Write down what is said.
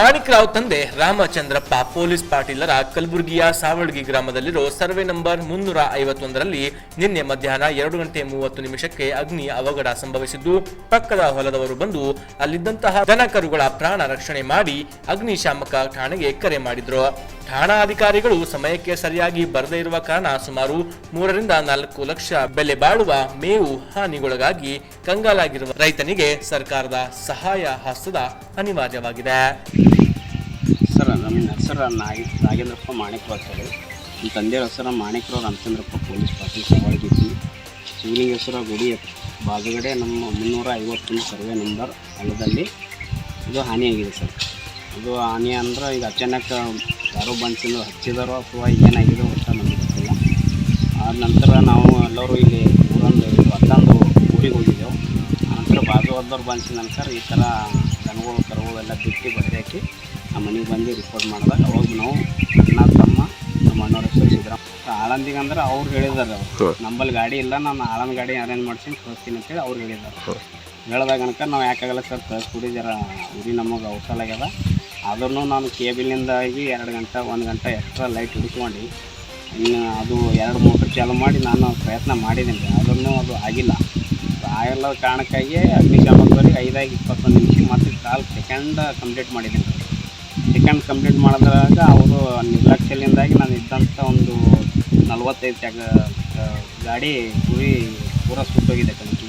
ಮಾಣಿಕ್ರಾವ್ ತಂದೆ ರಾಮಚಂದ್ರಪ್ಪ, ಪೊಲೀಸ್ ಪಾಟೀಲರ ಕಲಬುರಗಿಯ Savalgi ಗ್ರಾಮದಲ್ಲಿರೋ survey number ಮುನ್ನೂರ ಐವತ್ತೊಂದರಲ್ಲಿ ನಿನ್ನೆ ಮಧ್ಯಾಹ್ನ ಎರಡು ಗಂಟೆ ಮೂವತ್ತು ನಿಮಿಷಕ್ಕೆ ಅಗ್ನಿ ಅವಘಡ ಸಂಭವಿಸಿದ್ದು, ಪಕ್ಕದ ಹೊಲದವರು ಬಂದು ಅಲ್ಲಿದ್ದಂತಹ ದನಕರುಗಳ ಪ್ರಾಣ ರಕ್ಷಣೆ ಮಾಡಿ ಅಗ್ನಿಶಾಮಕ ಠಾಣೆಗೆ ಕರೆ ಮಾಡಿದ್ರು. ಠಾಣಾ ಅಧಿಕಾರಿಗಳು ಸಮಯಕ್ಕೆ ಸರಿಯಾಗಿ ಬರದೇ ಇರುವ ಕಾರಣ ಸುಮಾರು ಮೂರರಿಂದ ನಾಲ್ಕು ಲಕ್ಷ ಬೆಲೆ ಬಾಳುವ ಮೇವು ಹಾನಿಗೊಳಗಾಗಿ ಕಂಗಾಲಾಗಿರುವ ರೈತನಿಗೆ ಸರ್ಕಾರದ ಸಹಾಯ ಹಸ್ತದ ಅನಿವಾರ್ಯವಾಗಿದೆ. ಹೆಸರು ನಾಗಿ ನಾಗೇಂದ್ರಪ್ಪ ಮಾಣಿಕ್ರು ಸರ್ ನಮ್ಮ ತಂದೆಯವ್ರ ಹೆಸರು ಮಾಣಿಕ್ರು ರಾಮಚಂದ್ರಪ್ಪ ಪೊಲೀಸ್ ಪಾಟೀಲ್ ಸವಾಲ್ಗಿದ್ದಿ ಶಿವಲಿಂಗೇಶ್ವರ ಗುಡಿ ಬಾಜುಗಡೆ ನಮ್ಮ ಮುನ್ನೂರ ಐವತ್ತೊಂದು ಸರ್ವೆ ನಂಬರ್ ಹೊಲದಲ್ಲಿ ಇದು ಹಾನಿಯಾಗಿದೆ ಸರ್. ಇದು ಹಾನಿ ಅಂದ್ರೆ ಈಗ ಅಚಾನಕ್ ಯಾರೋ ಬಂದು ಹಚ್ಚಿದಾರೋ ಅಥವಾ ಏನಾಗಿದೆ ಅಂತ ನಮಗೆ ಗೊತ್ತಿಲ್ಲ. ಆದ ನಂತರ ನಾವು ಎಲ್ಲರೂ ಇಲ್ಲಿ ಊರೊಂದು ಹತ್ತೊಂದು ಊರಿಗೆ ಹೋಗಿದ್ದೆವು. ನಂತರ ಬಾಜು ಹೋದವ್ರು ಬಂದು ನಂತರ ಈ ಥರ ದನಗಳು ಕರುಗಳು ಎಲ್ಲ ಬಿಟ್ಟು ಹಾಕಿ ನಮ್ಮ ಮನೆಗೆ ಬಂದು ರಿಪೋರ್ಟ್ ಮಾಡಿದಾಗ ಅವಾಗ ನಾವು ಅಣ್ಣ ತಮ್ಮ ನಮ್ಮ ಅಣ್ಣವ್ರ ಹೆಸರು ಸಿದ್ದರಾಮ ಆಳಂದಿಗೆ ಅಂದ್ರೆ ಅವ್ರು ಹೇಳಿದಾರೆ ಅವ್ರು. ನಂಬಲ್ಲಿ ಗಾಡಿ ಇಲ್ಲ ನಾನು ಆಳಂದ ಗಾಡಿ ಅರೇಂಜ್ ಮಾಡ್ಸಿ ಕಳಿಸ್ತೀನಿ ಅಂತೇಳಿ ಅವ್ರು ಹೇಳಿದ್ದಾರೆ ಹೇಳಿದಾಗ ಅನ್ಕ ನಾವು ಯಾಕಾಗಲ್ಲ ಸರ್ ಕಳಿಸ್ಬಿಡಿ ಜರ ಉರಿ ನಮಗೆ ಅವಸರ ಆಗ್ಯದ. ಆದ್ರೂ ನಾನು ಕೇಬಿಲಿಂದಾಗಿ ಎರಡು ಗಂಟೆ ಒಂದು ಗಂಟೆ ಎಕ್ಸ್ಟ್ರಾ ಲೈಟ್ ಹಿಡ್ಕೊಂಡು ಇನ್ನು ಅದು ಎರಡು ಮೋಟ್ರ್ ಚಾಲು ಮಾಡಿ ನಾನು ಪ್ರಯತ್ನ ಮಾಡಿದ್ದೀನಿ. ಆದ್ರೂ ಅದು ಆಗಿಲ್ಲ. ಆಗಿಲ್ಲ ಕಾರಣಕ್ಕಾಗಿ ಅಗ್ನಿಶಾಮಕರಿಗೆ ಐದಾಗಿ ಇಪ್ಪತ್ತೊಂದು ಕಾಲ್ ಸೆಕೆಂಡ್ ಕಂಪ್ಲೀಟ್ ಮಾಡಿದ್ದೀನಿ. ಸೆಕೆಂಡ್ ಕಂಪ್ಲೀಟ್ ಮಾಡಿದ್ರಾಗ ಅವರು ನಿರ್ಲಕ್ಷ್ಯದಿಂದಾಗಿ ನಾನು ಇದ್ದಂಥ ಒಂದು ನಲ್ವತ್ತೈದು ಗಾಡಿ ಗುರಿ ಪೂರ ಸುಟ್ಟೋಗಿದೆ ಕಣಕಿ